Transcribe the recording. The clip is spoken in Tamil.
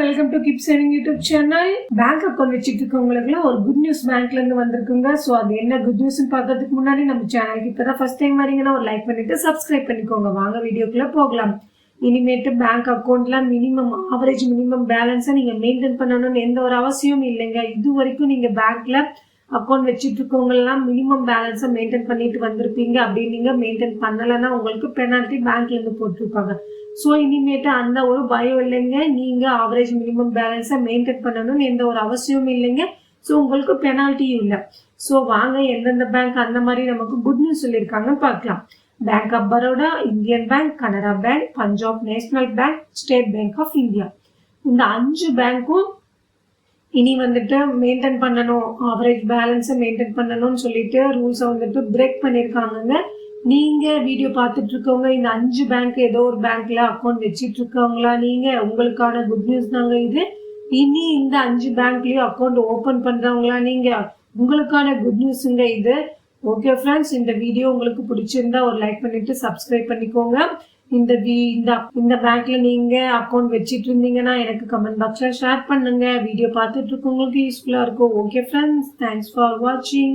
Welcome to keep saving YouTube channel bank account வச்சுட்டு இருக்கவங்களுக்குலாம் ஒரு குட் நியூஸ் பேங்க்ல இருந்து வந்திருக்குங்க. ஸோ அது என்ன குட் நியூஸ் பார்க்கறதுக்கு முன்னாடி நம்ம சேனலுக்கு இப்பதான் ஃபர்ஸ்ட் டைம் வரீங்கன்னா ஒரு லைக் பண்ணிட்டு சப்ஸ்கிரைப் பண்ணிக்கோங்க. வாங்க வீடியோக்குள்ள போகலாம். இனிமேட்டு பேங்க் அக்கௌண்ட்ல மினிமம் ஆவரேஜ் மினிமம் பேலன்ஸை நீங்க மெயின்டைன் பண்ணணும்னு எந்த ஒரு அவசியமும் இல்லைங்க. இது வரைக்கும் நீங்க பேங்க்ல அக்கௌண்ட் வச்சுட்டு இருக்கவங்கலாம் மினிமம் பேலன்ஸை மெயின்டைன் பண்ணிட்டு வந்திருப்பீங்க. அப்படி நீங்க மெயின்டைன் பண்ணலைன்னா உங்களுக்கு பெனால்ட்டி பேங்க்ல இருந்து போட்டிருப்பாங்க. ஸோ இனிமேட்டு அந்த ஒரு பயம் இல்லைங்க. நீங்க ஆவரேஜ் மினிமம் பேலன்ஸை மெயின்டைன் பண்ணணும்னு எந்த ஒரு அவசியமும் இல்லைங்க. ஸோ உங்களுக்கு பெனால்ட்டியும் இல்லை. ஸோ வாங்க எந்தெந்த பேங்க் அந்த மாதிரி நமக்கு குட் நியூஸ் சொல்லியிருக்காங்கன்னு பார்க்கலாம். Bank of Baroda Indian bank Canara bank Punjab national bank state bank of India இந்த அஞ்சு பேங்க்கும் இனி வந்துட்டு மெயின்டைன் பண்ணணும். ஆவரேஜ் பேலன்ஸை மெயின்டைன் பண்ணணும்னு சொல்லிட்டு ரூல்ஸை வந்துட்டு பிரேக் பண்ணியிருக்காங்கங்க. நீங்கள் வீடியோ பார்த்துட்டு இருக்கவங்க இந்த அஞ்சு பேங்க் ஏதோ ஒரு பேங்க்ல அக்கௌண்ட் வச்சிட்டு இருக்கவங்களா உங்களுக்கான குட் நியூஸ் தாங்க இது. இனி இந்த அஞ்சு பேங்க்லயும் அக்கௌண்ட் ஓபன் பண்றவங்களா நீங்கள் உங்களுக்கான குட் நியூஸுங்க இது. ஓகே ஃப்ரெண்ட்ஸ் இந்த வீடியோ உங்களுக்கு பிடிச்சிருந்தா ஒரு லைக் பண்ணிட்டு சப்ஸ்கிரைப் பண்ணிக்கோங்க. இந்த வீ இந்த இந்த பேங்க்ல நீங்க அக்கௌண்ட் வச்சிட்டு இருந்தீங்கன்னா எனக்கு கமெண்ட் பாக்ஸ்ல ஷேர் பண்ணுங்க. வீடியோ பார்த்துட்டு இருக்கவங்களுக்கு யூஸ்ஃபுல்லா இருக்கும். ஓகே ஃப்ரெண்ட்ஸ் தேங்க்ஸ் ஃபார் வாட்சிங்